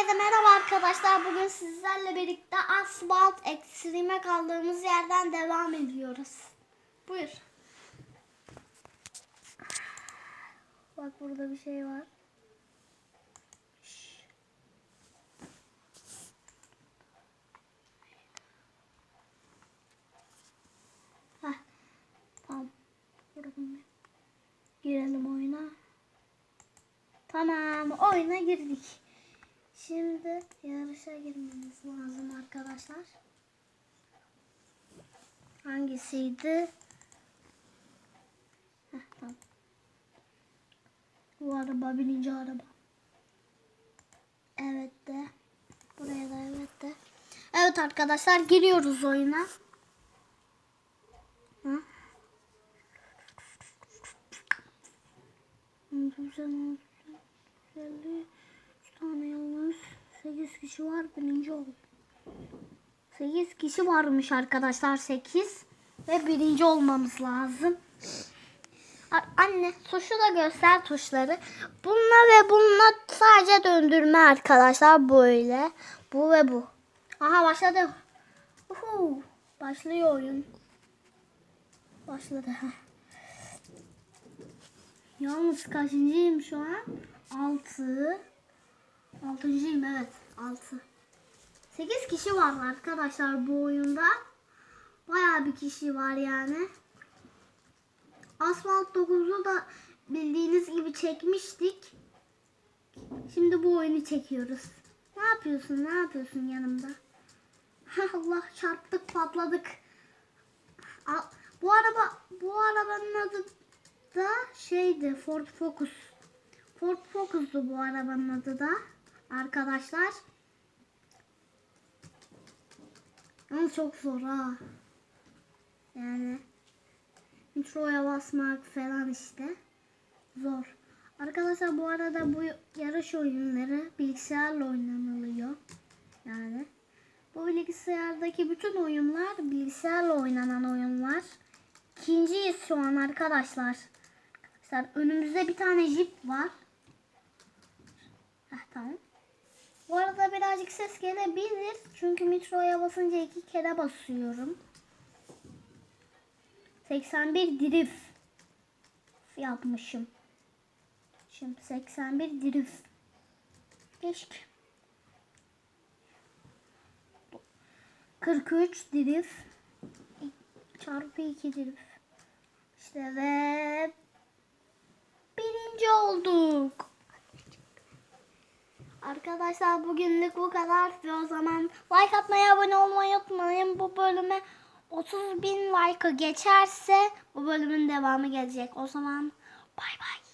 Herkese merhaba arkadaşlar. Bugün sizlerle birlikte Asphalt Extreme'e kaldığımız yerden devam ediyoruz. Buyur. Bak burada bir şey var. Heh, Tamam. Girelim oyuna. Tamam oyuna girdik. Şimdi yarışa girmemiz lazım arkadaşlar. Hangisiydi? Heh, tamam. Bu araba birinci araba. Evet de. Buraya da evet de. Evet arkadaşlar giriyoruz oyuna. Hı? Güzel, güzel. 3 tane yanlış. 8 kişi var. Birinci oldu. 8 kişi varmış arkadaşlar. 8. Ve birinci olmamız lazım. Anne tuşu da göster tuşları. Bununla ve bununla sadece döndürme arkadaşlar. Böyle. Bu ve bu. Aha başladı. Uhu. Başlıyor oyun. Başladı. Yalnız kaçıncıyım şu an? 6. Altıncıyım evet. 6. 8 kişi var arkadaşlar bu oyunda. Bayağı bir kişi var yani. Asfalt 9'u da bildiğiniz gibi çekmiştik. Şimdi bu oyunu çekiyoruz. Ne yapıyorsun? Ne yapıyorsun yanımda? Allah çarptık patladık. Bu araba bu arabanın adı da şeydi Ford Focus. Ford Focus'tu bu arabanın adı da arkadaşlar. Ama çok zor ha. Yani metroya basmak falan işte. Zor. Arkadaşlar bu arada bu yarış oyunları bilgisayarla oynanılıyor. Yani bu bilgisayardaki bütün oyunlar bilgisayarla oynanan oyunlar. İkinciyiz şu an arkadaşlar. Arkadaşlar önümüzde bir tane jip var. Heh, tamam. Arada birazcık ses gelebilir. Çünkü metroya basınca iki kere basıyorum. 81 drift yapmışım. Şimdi 81 drift. Keşke. 43 drift çarpı 2 drift. İşte ve birinci olduk. Arkadaşlar bugünlük bu kadar ve o zaman like atmayı abone olmayı unutmayın. Bu bölüme 30 bin like geçerse bu bölümün devamı gelecek. O zaman bay bay.